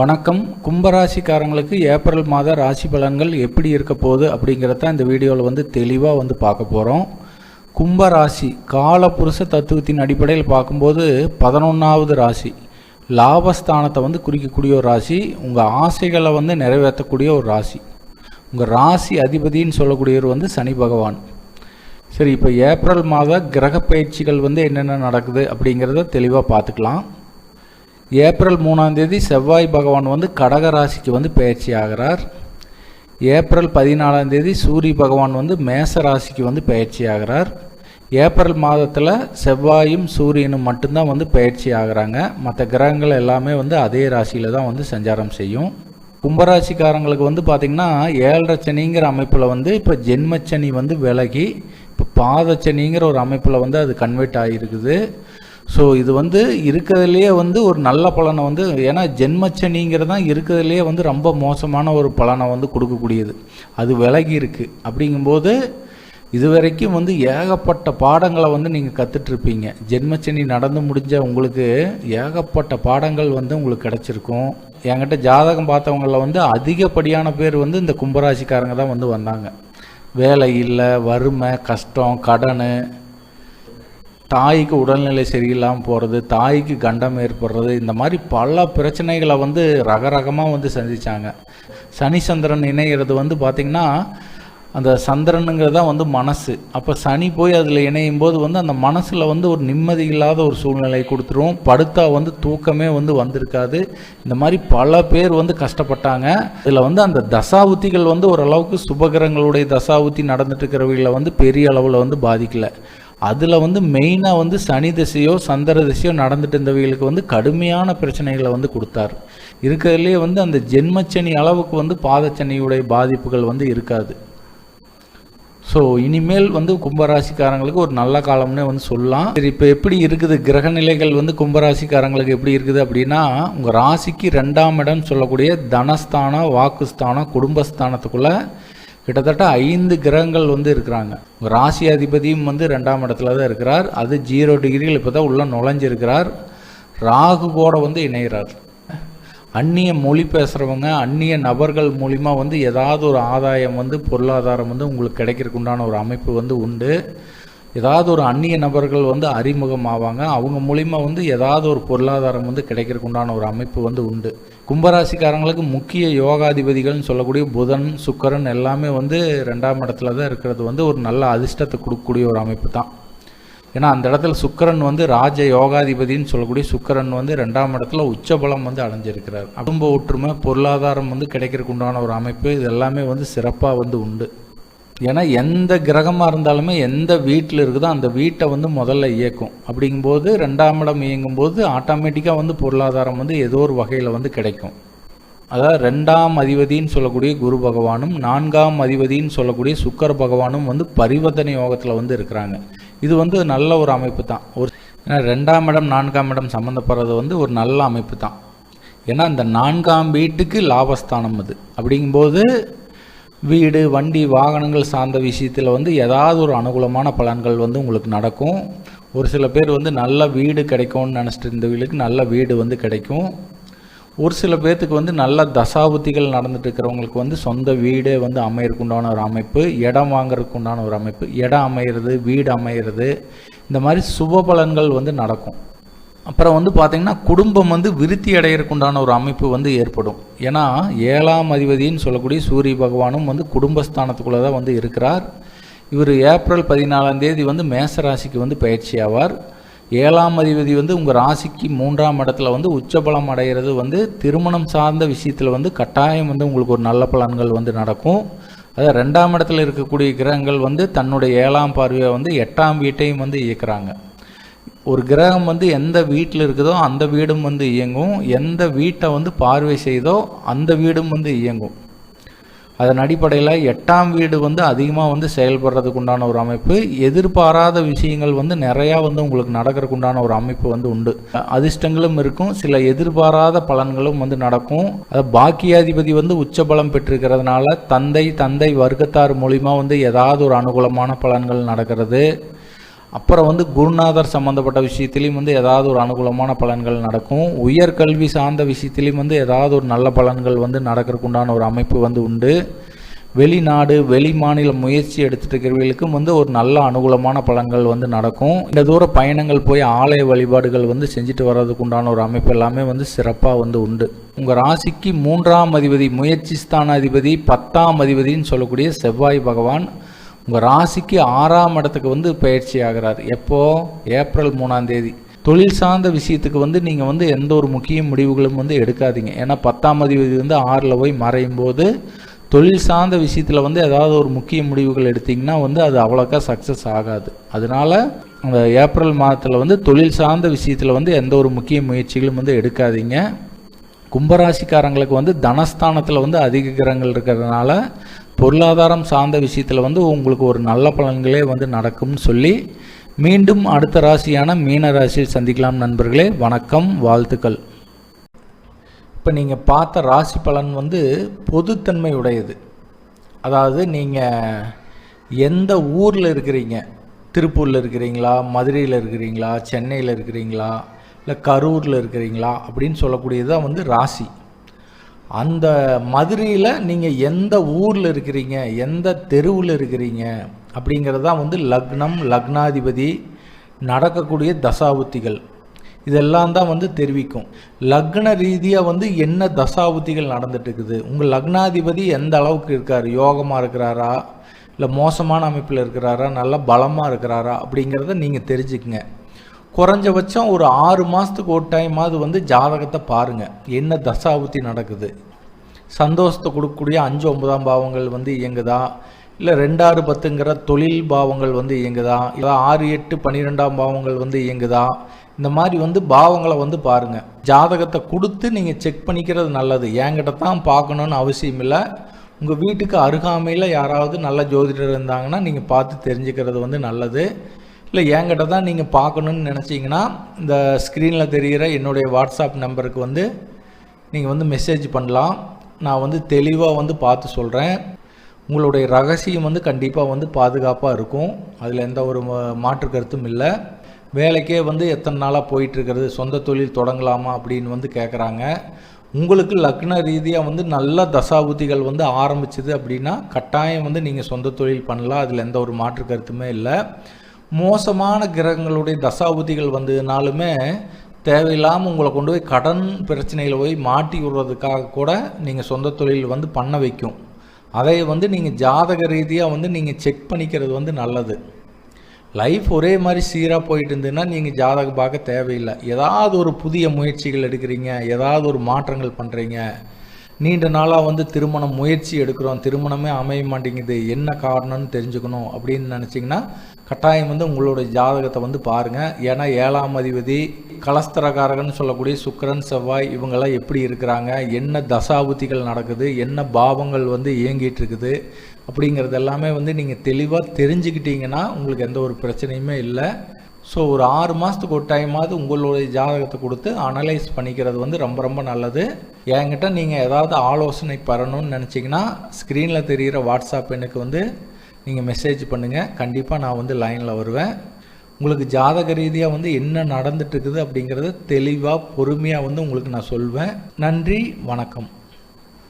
வணக்கம். கும்பராசிக்காரங்களுக்கு ஏப்ரல் மாத ராசி பலன்கள் எப்படி இருக்க போகுது அப்படிங்கிறத இந்த வீடியோவில் வந்து தெளிவாக வந்து பார்க்க போகிறோம் கும்பராசி காலபுருஷ தத்துவத்தின் அடிப்படையில் பார்க்கும்போது பதினொன்றாவது ராசி லாபஸ்தானத்தை வந்து குறிக்கக்கூடிய ஒரு ராசி உங்கள் ஆசைகளை வந்து நிறைவேற்றக்கூடிய ஒரு ராசி. உங்கள் ராசி அதிபதின்னு சொல்லக்கூடியவர் வந்து சனி பகவான். சரி இப்போ ஏப்ரல் மாத கிரக பயிற்சிகள் வந்து என்னென்ன நடக்குது அப்படிங்கிறத தெளிவாக பார்த்துக்கலாம். ஏப்ரல் மூணாம் தேதி செவ்வாய் பகவான் வந்து கடக ராசிக்கு வந்து பயிற்சி ஆகிறார். ஏப்ரல் பதினாலாம் தேதி சூரிய பகவான் வந்து மேச ராசிக்கு வந்து பயிற்சி ஆகிறார். ஏப்ரல் மாதத்தில் செவ்வாயும் சூரியனும் மட்டும்தான் வந்து பயிற்சி ஆகிறாங்க. மற்ற கிரகங்கள் எல்லாமே வந்து அதே ராசியில் தான் வந்து சஞ்சாரம் செய்யும். கும்பராசிக்காரங்களுக்கு வந்து பார்த்திங்கன்னா ஏழரை சனிங்கிற அமைப்பில் வந்து இப்போ ஜென்மச்சனி வந்து விலகி இப்போ பாதச்சனிங்கிற ஒரு அமைப்பில் வந்து அது கன்வெர்ட் ஆகியிருக்குது ஸோ இது வந்து இருக்கிறதுலையே வந்து ஒரு நல்ல பலனை வந்து ஏன்னா ஜென்மச்சனிங்கிறது தான் இருக்கிறதுலையே வந்து ரொம்ப மோசமான ஒரு பலனை வந்து கொடுக்கக்கூடியது. அது விலகி இருக்குது அப்படிங்கும்போது இது வரைக்கும் வந்து ஏகப்பட்ட பாடங்களை வந்து நீங்கள் கற்றுட்ருப்பீங்க ஜென்மச்சனி நடந்து முடிஞ்ச உங்களுக்கு ஏகப்பட்ட பாடங்கள் வந்து உங்களுக்கு கிடச்சிருக்கும். என்கிட்ட ஜாதகம் பார்த்தவங்களில் வந்து அதிகப்படியான பேர் வந்து இந்த கும்பராசிக்காரங்க தான் வந்து வந்தாங்க. வேலை இல்லை வறுமை கஷ்டம் கடன் தாய்க்கு உடல்நிலை சரியில்லாமல் போகிறது தாய்க்கு கண்டம் ஏற்படுறது இந்த மாதிரி பல பிரச்சனைகளை வந்து ரகரகமாக வந்து சந்திச்சாங்க. சனி சந்திரன் இணைகிறது வந்து பார்த்திங்கன்னா அந்த சந்திரனுங்கிறது தான் வந்து மனசு. அப்போ சனி போய் அதில் இணையும் போது வந்து அந்த மனசில் வந்து ஒரு நிம்மதி இல்லாத ஒரு சூழ்நிலை கொடுத்துரும். படுத்தா வந்து தூக்கமே வந்து வந்திருக்காது. இந்த மாதிரி பல பேர் வந்து கஷ்டப்பட்டாங்க. இதில் வந்து அந்த தசாவுத்திகள் வந்து ஓரளவுக்கு சுபகிரங்களுடைய தசாவுத்தி நடந்துட்டு இருக்கிறவங்கள வந்து பெரிய அளவில் வந்து பாதிக்கலை. அதில் வந்து மெயினாக வந்து சனி திசையோ சந்திர திசையோ நடந்துட்டு இருந்தவங்களுக்கு வந்து கடுமையான பிரச்சனைகளை வந்து கொடுத்தார். இருக்கிறதுலே வந்து அந்த ஜென்மச்சனி அளவுக்கு வந்து பாதச்சனியுடைய பாதிப்புகள் வந்து இருக்காது. ஸோ இனிமேல் வந்து கும்பராசிக்காரங்களுக்கு ஒரு நல்ல காலம்னே வந்து சொல்லலாம். சரி இப்போ எப்படி இருக்குது? கிரக நிலைகள் வந்து கும்பராசிக்காரங்களுக்கு எப்படி இருக்குது அப்படின்னா உங்கள் ராசிக்கு ரெண்டாம் இடம் சொல்லக்கூடிய தனஸ்தானம் வாக்குஸ்தானம் குடும்பஸ்தானத்துக்குள்ளே கிட்டத்தட்ட ஐந்து கிரகங்கள் வந்து இருக்கிறாங்க. ராசி அதிபதியும் வந்து ரெண்டாம் இடத்துல தான் இருக்கிறார். அது ஜீரோ டிகிரியில் இப்போ தான் உள்ளே நுழைஞ்சிருக்கிறார். ராகு கூட வந்து இணைகிறார். அந்நிய மொழி பேசுகிறவங்க அந்நிய நபர்கள் மூலிமா வந்து ஏதாவது ஒரு ஆதாயம் வந்து பொருளாதாரம் வந்து உங்களுக்கு கிடைக்கிறதுக்கு உண்டான ஒரு அமைப்பு வந்து உண்டு. ஏதாவது ஒரு அந்நிய நபர்கள் வந்து அறிமுகம் ஆவாங்க அவங்க மூலிமா வந்து ஏதாவது ஒரு பொருளாதாரம் வந்து கிடைக்கிறதுக்கு உண்டான ஒரு அமைப்பு வந்து உண்டு. கும்பராசிக்காரங்களுக்கு முக்கிய யோகாதிபதிகள்னு சொல்லக்கூடிய புதன் சுக்கரன் எல்லாமே வந்து ரெண்டாம் இடத்துல தான் இருக்கிறது வந்து ஒரு நல்ல அதிர்ஷ்டத்தை கொடுக்கக்கூடிய ஒரு அமைப்பு தான். ஏன்னா அந்த இடத்துல சுக்கரன் வந்து ராஜ யோகாதிபதினு சொல்லக்கூடிய சுக்கரன் வந்து ரெண்டாம் இடத்துல உச்சபலம் வந்து அடைஞ்சிருக்கிறார். குடும்ப ஒற்றுமை பொருளாதாரம் வந்து கிடைக்கிறதுக்கு உண்டான ஒரு அமைப்பு இது எல்லாமே வந்து சிறப்பாக வந்து உண்டு. ஏன்னா எந்த கிரகமாக இருந்தாலுமே எந்த வீட்டில் இருக்குதோ அந்த வீட்டை வந்து முதல்ல இயக்கும். அப்படிங்கும்போது ரெண்டாம் இடம் இயங்கும்போது ஆட்டோமேட்டிக்காக வந்து பொருளாதாரம் வந்து ஏதோ ஒரு வகையில் வந்து கிடைக்கும். அதாவது ரெண்டாம் அதிபதின்னு சொல்லக்கூடிய குரு பகவானும் நான்காம் அதிபதின்னு சொல்லக்கூடிய சுக்கர பகவானும் வந்து பரிவர்த்தனை யோகத்தில் வந்து இருக்கிறாங்க. இது வந்து நல்ல ஒரு அமைப்பு தான். ஒரு ஏன்னா ரெண்டாம் இடம் நான்காம் இடம் சம்மந்தப்படுறது வந்து ஒரு நல்ல அமைப்பு தான். ஏன்னா இந்த நான்காம் வீட்டுக்கு லாபஸ்தானம் அது. அப்படிங்கும்போது வீடு வண்டி வாகனங்கள் சார்ந்த விஷயத்தில் வந்து ஏதாவது ஒரு அனுகூலமான பலன்கள் வந்து உங்களுக்கு நடக்கும். ஒரு சில பேர் வந்து நல்ல வீடு கிடைக்கும்னு நினச்சிட்டு இருந்தவங்களுக்கு நல்ல வீடு வந்து கிடைக்கும். ஒரு சில பேர்த்துக்கு வந்து நல்ல தசாபுத்திகள் நடந்துட்டு இருக்கிறவங்களுக்கு வந்து சொந்த வீடே வந்து அமையறதுக்கு உண்டான ஒரு அமைப்பு இடம் வாங்குறதுக்கு உண்டான ஒரு அமைப்பு. இடம் அமையிறது வீடு அமையிறது இந்த மாதிரி சுப பலன்கள் வந்து நடக்கும். அப்புறம் வந்து பார்த்திங்கன்னா குடும்பம் வந்து விருத்தி அடையிறக்குண்டான ஒரு அமைப்பு வந்து ஏற்படும். ஏன்னா ஏழாம் அதிபதின்னு சொல்லக்கூடிய சூரிய பகவானும் வந்து குடும்பஸ்தானத்துக்குள்ளே தான் வந்து இருக்கிறார். இவர் ஏப்ரல் பதினாலாம் தேதி வந்து மேச ராசிக்கு வந்து பயிற்சி ஆவார். ஏழாம் அதிபதி வந்து உங்கள் ராசிக்கு மூன்றாம் இடத்துல வந்து உச்சபலம் அடைகிறது வந்து திருமணம் சார்ந்த விஷயத்தில் வந்து கட்டாயம் வந்து உங்களுக்கு ஒரு நல்ல பலன்கள் வந்து நடக்கும். அதாவது ரெண்டாம் இடத்துல இருக்கக்கூடிய கிரகங்கள் வந்து தன்னுடைய ஏழாம் பார்வையை வந்து எட்டாம் வீட்டையும் வந்து இயக்குறாங்க. ஒரு கிரகம் வந்து எந்த வீட்டில் இருக்குதோ அந்த வீடும் வந்து இயங்கும். எந்த வீட்டை வந்து பார்வை செய்தோ அந்த வீடும் வந்து இயங்கும். அதன் அடிப்படையில் எட்டாம் வீடு வந்து அதிகமாக வந்து செயல்படுறதுக்கு உண்டான ஒரு அமைப்பு. எதிர்பாராத விஷயங்கள் வந்து நிறையா வந்து உங்களுக்கு நடக்கிறதுக்கு உண்டான ஒரு அமைப்பு வந்து உண்டு. அதிர்ஷ்டங்களும் இருக்கும். சில எதிர்பாராத பலன்களும் வந்து நடக்கும். அது பாக்கியாதிபதி வந்து உச்சபலம் பெற்றிருக்கிறதுனால தந்தை தந்தை வர்க்கத்தார் மூலிமா வந்து ஏதாவது ஒரு அனுகூலமான பலன்கள் நடக்கிறது. அப்புறம் வந்து குருநாதர் சம்மந்தப்பட்ட விஷயத்திலையும் வந்து ஏதாவது ஒரு அனுகூலமான பலன்கள் நடக்கும். உயர்கல்வி சார்ந்த விஷயத்திலையும் வந்து ஏதாவது ஒரு நல்ல பலன்கள் வந்து நடக்கிறதுக்குண்டான ஒரு அமைப்பு வந்து உண்டு. வெளிநாடு வெளி மாநில முயற்சி எடுத்துட்டு இருக்கிறவர்களுக்கும் வந்து ஒரு நல்ல அனுகூலமான பலன்கள் வந்து நடக்கும். இந்த தூர பயணங்கள் போய் ஆலய வழிபாடுகள் வந்து செஞ்சுட்டு வர்றதுக்குண்டான ஒரு அமைப்பு எல்லாமே வந்து சிறப்பாக வந்து உண்டு. உங்கள் ராசிக்கு மூன்றாம் அதிபதி முயற்சி ஸ்தான அதிபதி பத்தாம் அதிபதின்னு சொல்லக்கூடிய செவ்வாய் பகவான் உங்கள் ராசிக்கு ஆறாம் இடத்துக்கு வந்து பயிற்சி ஆகிறார். எப்போ? ஏப்ரல் மூணாம் தேதி. தொழில் சார்ந்த விஷயத்துக்கு வந்து நீங்கள் வந்து எந்த ஒரு முக்கிய முடிவுகளும் வந்து எடுக்காதீங்க. ஏன்னா பத்தாம் அதிபதி வந்து ஆறில் போய் மறையும் போது தொழில் சார்ந்த விஷயத்தில் வந்து ஏதாவது ஒரு முக்கிய முடிவுகள் எடுத்திங்கன்னா வந்து அது அவ்வளோக்கா சக்ஸஸ் ஆகாது. அதனால் அந்த ஏப்ரல் மாதத்தில் வந்து தொழில் சார்ந்த விஷயத்தில் வந்து எந்த ஒரு முக்கிய முயற்சிகளும் வந்து எடுக்காதீங்க. கும்பராசிக்காரங்களுக்கு வந்து தனஸ்தானத்தில் வந்து அதிக கிரகங்கள் இருக்கிறதுனால பொருளாதாரம் சார்ந்த விஷயத்தில் வந்து உங்களுக்கு ஒரு நல்ல பலன்களே வந்து நடக்கும்னு சொல்லி மீண்டும் அடுத்த ராசியான மீன ராசியில் சந்திக்கலாம் நண்பர்களே. வணக்கம் வாழ்த்துக்கள். இப்போ நீங்கள் பார்த்த ராசி பலன் வந்து பொதுத்தன்மை உடையது. அதாவது நீங்கள் எந்த ஊரில் இருக்கிறீங்க? திருப்பூரில் இருக்கிறீங்களா? மதுரையில் இருக்கிறீங்களா? சென்னையில் இருக்கிறீங்களா? இல்லை கரூரில் இருக்கிறீங்களா? அப்படின்னு சொல்லக்கூடியது தான் வந்து ராசி. அந்த மதுரையில் நீங்கள் எந்த ஊரில் இருக்கிறீங்க எந்த தெருவில் இருக்கிறீங்க அப்படிங்கிறது தான் வந்து லக்னம் லக்னாதிபதி நடக்கக்கூடிய தசாபுத்திகள். இதெல்லாம் தான் வந்து தெரிவிக்கும். லக்ன ரீதியாக வந்து என்ன தசாபுத்திகள் நடந்துட்டுருக்குது? உங்கள் லக்னாதிபதி எந்த அளவுக்கு இருக்கார்? யோகமாக இருக்கிறாரா? இல்லை மோசமான அமைப்பில் இருக்கிறாரா? நல்லா பலமாக இருக்கிறாரா? அப்படிங்கிறத நீங்கள் தெரிஞ்சுக்குங்க. குறைஞ்சபட்சம் ஒரு ஆறு மாதத்துக்கு ஒரு டைமாவது வந்து ஜாதகத்தை பாருங்கள் என்ன தசாபுத்தி நடக்குது? சந்தோஷத்தை கொடுக்கக்கூடிய அஞ்சு ஒன்பதாம் பாவங்கள் வந்து இயங்குதா? இல்லை ரெண்டாறு பத்துங்கிற தொழில் பாவங்கள் வந்து இயங்குதா? இல்லை ஆறு எட்டு பன்னிரெண்டாம் பாவங்கள் வந்து இயங்குதா? இந்த மாதிரி வந்து பாவங்களை வந்து பாருங்கள் ஜாதகத்தை கொடுத்து நீங்கள் செக் பண்ணிக்கிறது நல்லது. என்கிட்ட தான் பார்க்கணுன்னு அவசியம் இல்லை. உங்கள் வீட்டுக்கு அருகாமையில் யாராவது நல்ல ஜோதிடர் இருந்தாங்கன்னா நீங்கள் பார்த்து தெரிஞ்சுக்கிறது வந்து நல்லது. இல்லை என்கிட்ட தான் நீங்கள் பார்க்கணுன்னு நினச்சிங்கன்னா இந்த ஸ்க்ரீனில் தெரிகிற என்னுடைய வாட்ஸ்அப் நம்பருக்கு வந்து நீங்கள் வந்து மெசேஜ் பண்ணலாம். நான் வந்து தெளிவாக வந்து பார்த்து சொல்கிறேன் உங்களுடைய ரகசியம் வந்து கண்டிப்பாக வந்து பாதுகாப்பாக இருக்கும். அதில் எந்த ஒரு மாற்று கருத்தும் இல்லை. வேலைக்கே வந்து எத்தனை நாளாக போயிட்டுருக்கிறது சொந்த தொழில் தொடங்கலாமா அப்படின்னு வந்து கேட்குறாங்க உங்களுக்கு லக்ன ரீதியாக வந்து நல்ல தசாபுத்திகள் வந்து ஆரம்பிச்சது அப்படின்னா கட்டாயம் வந்து நீங்கள் சொந்த தொழில் பண்ணலாம். அதில் எந்த ஒரு மாற்று கருத்துமே இல்லை. மோசமான கிரகங்களுடைய தசாபுத்திகள் வந்ததுனாலுமே தேவையில்லாமல் உங்களை கொண்டு போய் கடன் பிரச்சனையில் போய் மாட்டி விடுறதுக்காக கூட நீங்கள் சொந்த தொழில் வந்து பண்ண வைக்கும். அதை வந்து நீங்கள் ஜாதக ரீதியாக வந்து நீங்கள் செக் பண்ணிக்கிறது வந்து நல்லது. லைஃப் ஒரே மாதிரி சீராக போயிட்டு இருந்ததுன்னா நீங்கள் ஜாதகம் பார்க்க தேவையில்லை. ஏதாவது ஒரு புதிய முயற்சிகள் எடுக்கிறீங்க ஏதாவது ஒரு மாற்றங்கள் பண்ணுறீங்க நீண்ட நாளாக வந்து திருமணம் முயற்சி எடுக்கிறோம். திருமணமே அமைய மாட்டேங்குது. என்ன காரணம்னு தெரிஞ்சுக்கணும் அப்படின்னு நினச்சிங்கன்னா கட்டாயம் வந்து உங்களுடைய ஜாதகத்தை வந்து பாருங்கள் ஏன்னா ஏழாம் அதிபதி கலஸ்தரகாரகன்னு சொல்லக்கூடிய சுக்கரன் செவ்வாய் இவங்கெல்லாம் எப்படி இருக்கிறாங்க? என்ன தசாபுத்திகள் நடக்குது? என்ன பாவங்கள் வந்து இயங்கிட்டு இருக்குது? அப்படிங்கிறது எல்லாமே வந்து நீங்கள் தெளிவாக தெரிஞ்சுக்கிட்டீங்கன்னா உங்களுக்கு எந்த ஒரு பிரச்சனையுமே இல்லை. ஸோ ஒரு ஆறு மாதத்துக்கு ஒரு டைமாவது உங்களுடைய ஜாதகத்தை கொடுத்து அனலைஸ் பண்ணிக்கிறது வந்து ரொம்ப ரொம்ப நல்லது. என்கிட்ட நீங்கள் ஏதாவது ஆலோசனை பெறணும்னு நினச்சிங்கன்னா ஸ்க்ரீனில் தெரிகிற வாட்ஸ்அப் எனக்கு வந்து நீங்கள் மெசேஜ் பண்ணுங்கள் கண்டிப்பாக நான் வந்து லைனில் வருவேன். உங்களுக்கு ஜாதக ரீதியாக வந்து என்ன நடந்துட்டுருக்குது அப்படிங்கிறத தெளிவாக பொறுமையாக வந்து உங்களுக்கு நான் சொல்வேன். நன்றி வணக்கம்.